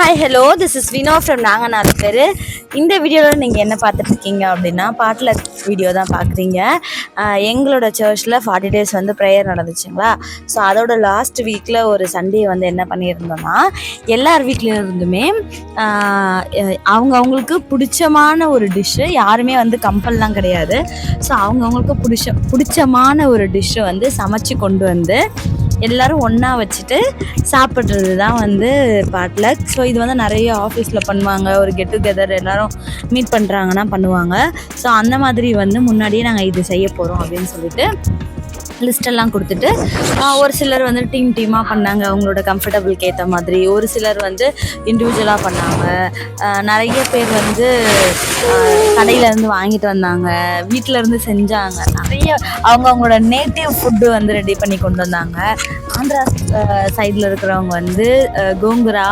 Hi hello this is Vino from நாங்கள் நாலு பேர் இந்த வீடியோவில் நீங்கள் என்ன பார்த்துட்ருக்கீங்க அப்படின்னா பாட்டில் வீடியோ தான் பார்க்குறீங்க. எங்களோட சர்ச்சில் ஃபார்ட்டி டேஸ் வந்து ப்ரேயர் நடந்துச்சுங்களா? ஸோ அதோட லாஸ்ட் வீக்கில் ஒரு சண்டே வந்து என்ன பண்ணியிருந்தோம்னா எல்லார் வீட்லேயும் இருந்துமே அவங்க அவங்களுக்கு பிடிச்சமான ஒரு டிஷ்ஷு யாருமே வந்து கம்பல்லாம் கிடையாது. ஸோ அவங்கவுங்களுக்கு பிடிச்ச பிடிச்சமான ஒரு டிஷ்ஷை வந்து சமைச்சு கொண்டு வந்து எல்லாரும் ஒன்றா வச்சுட்டு சாப்பிட்றது தான் வந்து பாட்லக் ஸோ இது வந்து நிறைய ஆஃபீஸில் பண்ணுவாங்க. ஒரு கெட் டுகெதர் எல்லாரும் மீட் பண்ணுறாங்கன்னா பண்ணுவாங்க. ஸோ அந்த மாதிரி வந்து முன்னாடியே நாங்கள் இது செய்ய போகிறோம் அப்படின்னு சொல்லிட்டு லிஸ்டெல்லாம் கொடுத்துட்டு ஒரு சிலர் வந்து டீம் டீமாக பண்ணாங்க. அவங்களோட கம்ஃபர்டபுளுக்கு ஏற்ற மாதிரி. ஒரு சிலர் வந்து இண்டிவிஜுவலாக பண்ணாங்க. நிறைய பேர் வந்து கடையிலேருந்து வாங்கிட்டு வந்தாங்க. வீட்டில் இருந்து செஞ்சாங்க. நிறைய அவங்க அவங்களோட நேட்டிவ் ஃபுட்டு வந்து ரெடி பண்ணி கொண்டு வந்தாங்க. ஆந்திரா சைடில் இருக்கிறவங்க வந்து கோங்குரா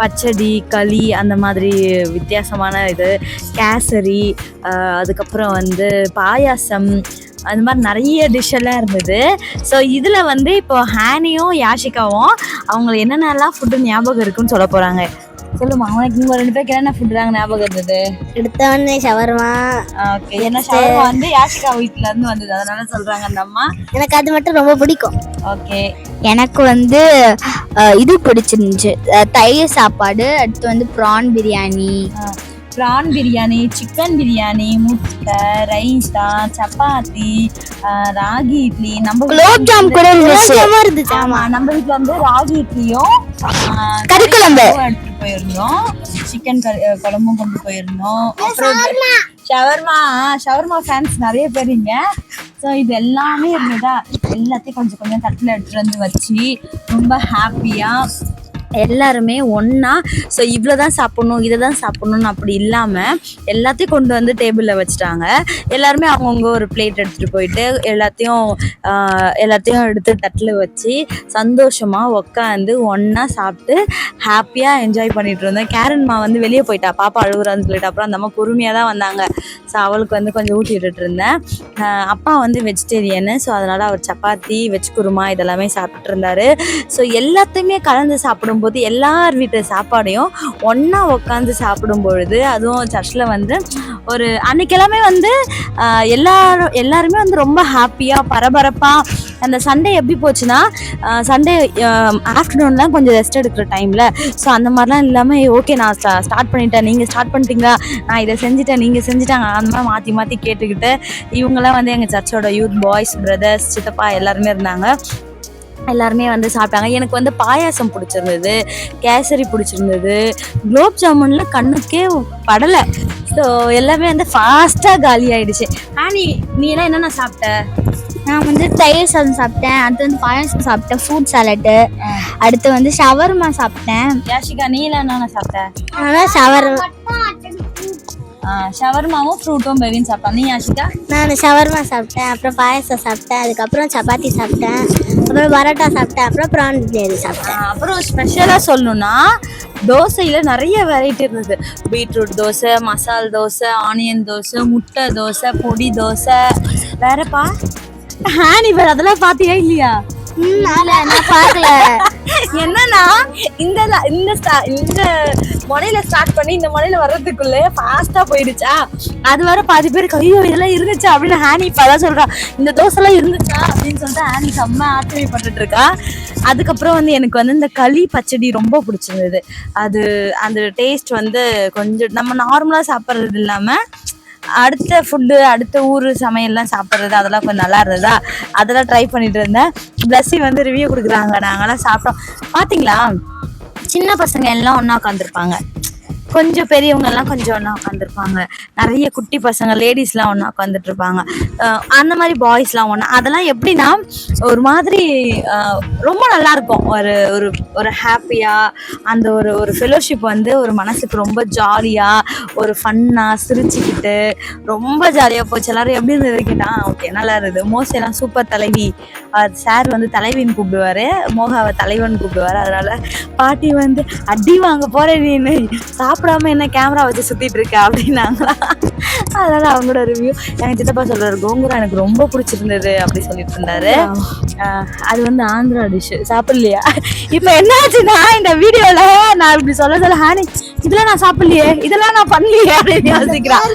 பச்சடி களி அந்த மாதிரி வித்தியாசமான இது கேசரி அதுக்கப்புறம் வந்து பாயாசம் அந்த மாதிரி நிறைய டிஷ்ஷெல்லாம் இருந்தது. ஸோ இதில் வந்து இப்போ ஹானியும் யாஷிகாவும் அவங்களுக்கு என்னென்னலாம் ஃபுட்டு ஞாபகம் இருக்குன்னு சொல்ல போகிறாங்க சொல்லுமா அவனுக்கு இவங்க ரெண்டு பேருக்கு என்னென்ன ஃபுட்டு தாங்க ஞாபகம் இருந்தது? எடுத்தோடனே ஷவர்மா ஓகே ஏன்னா ஷவர்மா வந்து யாஷிகா வீட்ல இருந்து வந்தது அதனால சொல்றாங்க அந்த அம்மா. எனக்கு அது மட்டும் ரொம்ப பிடிக்கும். ஓகே எனக்கு வந்து இது பிடிச்சிருந்துச்சு. தயிர் சாப்பாடு அடுத்து வந்து prawn biryani prawn biryani chicken biryani முட்டை ரைத்தா சப்பாத்தி ராகி இட்லி நம்ம குலோப் ஜாம் கூட இருந்துச்சு. ஆமா. நம்ம வீட்ல வந்து ராகி இட்லியும் ஆஹ், சிக்கன் குழம்பும் கொண்டு போயிருந்தோம் அப்புறம் ஷவர்மா ஷவர்மா ஃபேன்ஸ் நிறைய பேருங்க ஸோ இது எல்லாமே இருந்ததா? எல்லாத்தையும் கொஞ்சம் கொஞ்சம் தட்டில் எடுத்துட்டு வந்து வச்சு ரொம்ப ஹாப்பியாக எல்லாருமே ஒன்றா ஸோ இவ்வளோ தான் சாப்பிட்ணும் இதை தான் சாப்பிட்ணுன்னு அப்படி இல்லாமல் எல்லாத்தையும் கொண்டு வந்து டேபிளில் வச்சுட்டாங்க. எல்லாருமே அவங்கவுங்க ஒரு பிளேட் எடுத்துகிட்டு போயிட்டு எல்லாத்தையும் எல்லாத்தையும் எடுத்து தட்டில் வச்சு சந்தோஷமாக உட்காந்து ஒன்றா சாப்பிட்டு ஹாப்பியாக என்ஜாய் பண்ணிட்டு இருந்தோம். கேரன்மா வந்து வெளியே போயிட்டா பாப்பா அழுகுறான்னு சொல்லிட்டு அப்புறம் அந்த அம்மா பொறுமையாக தான் வந்தாங்க. ஸோ அவளுக்கு வந்து கொஞ்சம் ஊட்டி விட்டுட்டு இருந்தேன் அப்பா வந்து வெஜிடேரியனு ஸோ அதனால் அவர் சப்பாத்தி வெஜ் குருமா இதெல்லாமே சாப்பிட்டுட்டு ஸோ எல்லாத்தையுமே கலந்து சாப்பிடும்போது எல்லார் வீட்டு சாப்பாடையும் ஒன்றா உட்காந்து சாப்பிடும் பொழுது அதுவும் சர்ச்சில் வந்து ஒரு அன்னைக்கெல்லாமே வந்து எல்லாரும் எல்லாருமே வந்து ரொம்ப ஹாப்பியாக பரபரப்பாக அந்த சண்டே எப்படி போச்சுன்னா சண்டே ஆஃப்டர்நூன்லாம் கொஞ்சம் ரெஸ்ட் எடுக்கிற டைமில் ஸோ அந்த மாதிரிலாம் இல்லாமல் ஓகே நான் ஸ்டார்ட் பண்ணிட்டேன். நீங்கள் ஸ்டார்ட் பண்ணிட்டீங்களா? நான் இதை செஞ்சுட்டேன் நீங்கள் செஞ்சுட்டாங்க. அந்த மாதிரி மாற்றி மாற்றி கேட்டுக்கிட்டு இவங்கெல்லாம் வந்து எங்கள் சர்ச்சோட யூத் பாய்ஸ் பிரதர்ஸ் சித்தப்பா எல்லாருமே இருந்தாங்க. எல்லாருமே வந்து சாப்பிட்டாங்க. எனக்கு வந்து பாயாசம் பிடிச்சிருந்தது கேசரி பிடிச்சிருந்தது குலோப் ஜாமுன்ல கண்ணுக்கே படலை. ஸோ எல்லாமே வந்து ஃபாஸ்ட்டாக காலி ஆயிடுச்சு. ஆனி நீ எல்லாம் என்னென்ன சாப்பிட்ட? நான் வந்து தயிர் சாதம் சாப்பிட்டேன் அடுத்து வந்து பாயாசம் சாப்பிட்டேன் ஃப்ரூட் சாலட்டு அடுத்து வந்து ஷவர்மா சாப்பிட்டேன். யாஷிகா நீ எல்லாம் என்னென்ன சாப்பிட்ட? ஆனால் ஷவர் ஷவர்மாவும் ஃப்ரூட்டும் பெவின் சாப்பிட்டான் நீ யாஷிகா? நான் ஷவர்மா சாப்பிட்டேன் அப்புறம் பாயசம் சாப்பிட்டேன் அதுக்கப்புறம் சப்பாத்தி சாப்பிட்டேன். அப்புறம் பரோட்டா சாப்பிட்டேன். அப்புறம் ப்ரான் பிரியாணி சாப்பிட்டேன். அப்புறம் ஸ்பெஷலாக சொல்லணும்னா தோசையில் நிறைய வெரைட்டி இருந்தது. பீட்ரூட் தோசை மசால் தோசை ஆனியன் தோசை முட்டை தோசை பொடி தோசை. வேறப்பா? ஹேனி வேற அதெல்லாம் பார்த்தியா இல்லையா? பார்க்கல. என்னன்னா இந்த இந்த இந்த முனையில ஸ்டார்ட் பண்ணி இந்த முனையில வர்றதுக்குள்ள ஃபாஸ்டா போயிடுச்சா? அது வர பாதி பேர் ஐயோ இதெல்லாம் இருந்துச்சா அப்படின்னு ஹானி இப்போ அதான் சொல்றா. இந்த தோசை எல்லாம் இருந்துச்சா அப்படின்னு சொல்லிட்டு ஹானி செம்ம ஆச்சரியப்பட்டுட்டு இருக்கா. அதுக்கப்புறம் வந்து எனக்கு வந்து இந்த களி பச்சடி ரொம்ப பிடிச்சிருந்தது. அது அந்த டேஸ்ட் வந்து கொஞ்சம் நம்ம நார்மலா சாப்பிட்றது இல்லாம அடுத்த ஃபுட்டு அடுத்த ஊர் சமையல்லாம் சாப்பிட்றது அதெல்லாம் கொஞ்சம் நல்லா இருந்ததா? அதெல்லாம் ட்ரை பண்ணிட்டு இருந்தேன். பிளஸ்ஸி வந்து ரிவ்யூ கொடுக்குறாங்க. நாங்களாம் சாப்பிட்டோம். பார்த்தீங்களா சின்ன பசங்க எல்லாம் ஒன்றா உட்காந்துருப்பாங்க கொஞ்சம் பெரியவங்க எல்லாம் கொஞ்சம் ஒன்றா உட்காந்துருப்பாங்க நிறைய குட்டி பசங்க லேடிஸ்லாம் ஒன்றா உட்காந்துட்டு இருப்பாங்க அந்த மாதிரி பாய்ஸ்லாம் ஒன்றா அதெல்லாம் எப்படின்னா ஒரு மாதிரி ரொம்ப நல்லா இருக்கும். ஒரு ஒரு ஒரு ஹாப்பியாக அந்த ஒரு ஒரு ஃபெலோஷிப் வந்து ஒரு மனசுக்கு ரொம்ப ஜாலியாக ஒரு ஃபன்னாக சிரிச்சுக்கிட்டு ரொம்ப ஜாலியாக போச்சு. எல்லாரும் எப்படி இருந்தது கேட்டா ஓகே நல்லா இருந்தது. மோஸ்ட் எல்லாம் சூப்பர் தலைவி. சார் வந்து தலைவின்னு கூப்பிடுவாரு. மோகாவை தலைவன் கூப்பிடுவாரு. அதனால பாட்டி வந்து அடி வாங்க போறேன் நீ சாப்பிட்டு சாப்பிடாம என்ன கேமரா வச்சு சுத்திட்டு இருக்க அப்படின்னாங்களா? அதனால அவங்களோட ரிவ்யூ எங்க சித்தப்பா சொல்றாரு கோங்குரா எனக்கு ரொம்ப பிடிச்சிருந்தது அப்படி சொல்லிட்டு இருந்தாரு. அது வந்து ஆந்திரா டிஷ் சாப்பிடலையா? இப்ப என்னாச்சுன்னா இந்த வீடியோல நான் இப்படி சொல்ல சொல்ல ஹானி இதெல்லாம் நான் சாப்பிடலையே இதெல்லாம் நான் பண்ணலையே அப்படின்னு யோசிக்கிறேன்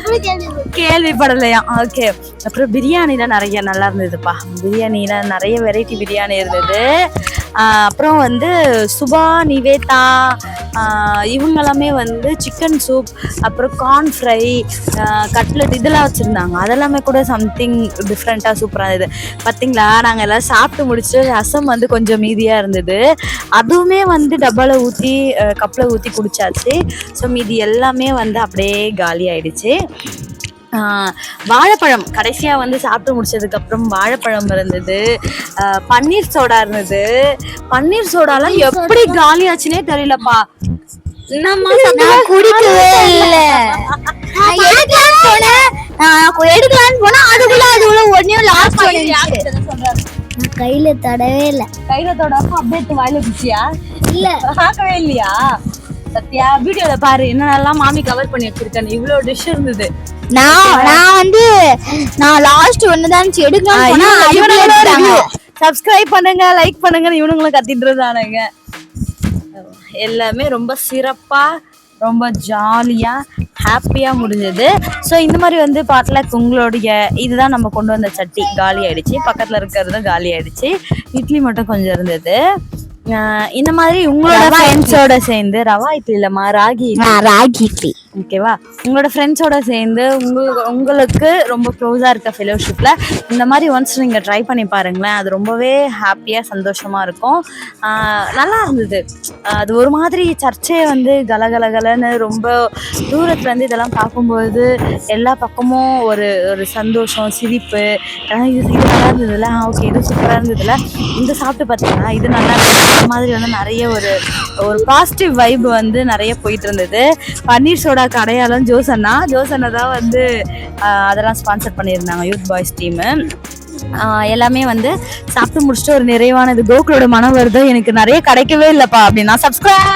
கேள்விப்படலையா? ஓகே அப்புறம் பிரியாணில நிறைய நல்லா இருந்ததுப்பா. பிரியாணில நிறைய வெரைட்டி பிரியாணி இருந்தது. அப்புறம் வந்து சுபா நிவேதா இவங்கெல்லாமே வந்து சிக்கன் சூப் அப்புறம் கார்ன் ஃப்ரை கட்லெட் இதெல்லாம் வச்சுருந்தாங்க. அதெல்லாமே கூட சம்திங் டிஃப்ரெண்ட்டாக சூப்பராக இருந்தது. பார்த்தீங்களா நாங்கள் எல்லாம் சாப்பிட்டு முடிச்சுட்டு ரசம் வந்து கொஞ்சம் மீதியாக இருந்தது. அதுவுமே வந்து டப்பாவில் ஊற்றி கப்பில் ஊற்றி குடிச்சாச்சு. ஸோ மீதி எல்லாமே வந்து அப்படியே காலி ஆயிடுச்சு. வாழைப்பழம். கடைசியா வந்து சாப்பிட்டு முடிச்சதுக்கு அப்புறம் வாழைப்பழம் இருந்தது. ஆஹ் பன்னீர் சோடா இருந்தது. பன்னீர் சோடாலாம் எப்படி காலி ஆச்சுனே தெரியலப்பா. என்னம்மா நான் குடிக்கவே இல்ல. நான் எடுக்கலாம்னு போனேன். நான் கு- எடுக்கலாம்னு போனா அதுக்குள்ள அதுக்குள்ள ஒன்னையும் லாஸ்ட் பண்ணிடுச்சு நான் கையில தடவே இல்லை. கையில தொடாம அப்படியே வாயில குச்சியா இல்ல. பார்க்கவே இல்லையா? சத்யா வீடியோல பாரு என்னென்னலாம் மாமி கவர் பண்ணி வச்சிருக்கேன். இவ்வளவு டிஷ் இருந்தது. நான் நான் வந்து நான் லாஸ்ட் போனா அதுக்குள்ள எடுத்தாங்க. சப்ஸ்கிரைப் பண்ணுங்க லைக் பண்ணுங்க இவனுங்களும் கத்திட்டு இருந்தானுங்க எல்லாமே ரொம்ப சிறப்பா ரொம்ப ஜாலியா ஹாப்பியா முடிஞ்சது. ஸோ இந்த மாதிரி வந்து பாட்டில் உங்களுடைய இதுதான் நம்ம கொண்டு வந்த சட்டி. காலி ஆயிடுச்சு. பக்கத்துல இருக்கிறது காலி ஆயிடுச்சு. இட்லி மட்டும் கொஞ்சம் இருந்தது. இந்த மாதிரி உங்களோட ஃப்ரெண்ட்ஸோட சேர்ந்து ரவா இட்லி இல்லம்மா ராகி ராகி இட்லி. ஓகேவா உங்களோட ஃப்ரெண்ட்ஸோட சேர்ந்து உங்களுக்கு உங்களுக்கு ரொம்ப க்ளோஸாக இருக்க ஃபெலோஷிப்பில் இந்த மாதிரி ஒன்ஸ் நீங்கள் ட்ரை பண்ணி பாருங்களேன் அது ரொம்பவே ஹாப்பியாக சந்தோஷமாக இருக்கும். நல்லா இருந்தது. அது ஒரு மாதிரி சர்ச்சையை வந்து கலகலகலன்னு ரொம்ப தூரத்துலேருந்து இதெல்லாம் பார்க்கும்போது எல்லா பக்கமும் ஒரு ஒரு சந்தோஷம் சிரிப்பு. இது இது நல்லா இருந்ததுல ஓகே இது சூப்பராக இருந்ததுல இந்த சாப்பிட்டு பார்த்தீங்கன்னா இது நல்லா இருந்தது அந்த மாதிரி வந்து நிறைய ஒரு ஒரு பாசிட்டிவ் வைப் வந்து நிறைய போயிட்டு இருந்தது பன்னீர் சோடா கடையாளம் ஜோசன்னா ஜோசன்னா தான் வந்து அதெல்லாம் ஸ்பான்சர் பண்ணியிருந்தாங்க யூத் பாய்ஸ் டீமு எல்லாமே வந்து சாப்பிட்டு முடிச்சுட்டு ஒரு நிறைவானது. கோகுலோட மனம் வருது எனக்கு நிறைய கிடைக்கவே இல்லைப்பா அப்படின்னா சப்ஸ்கிரைப்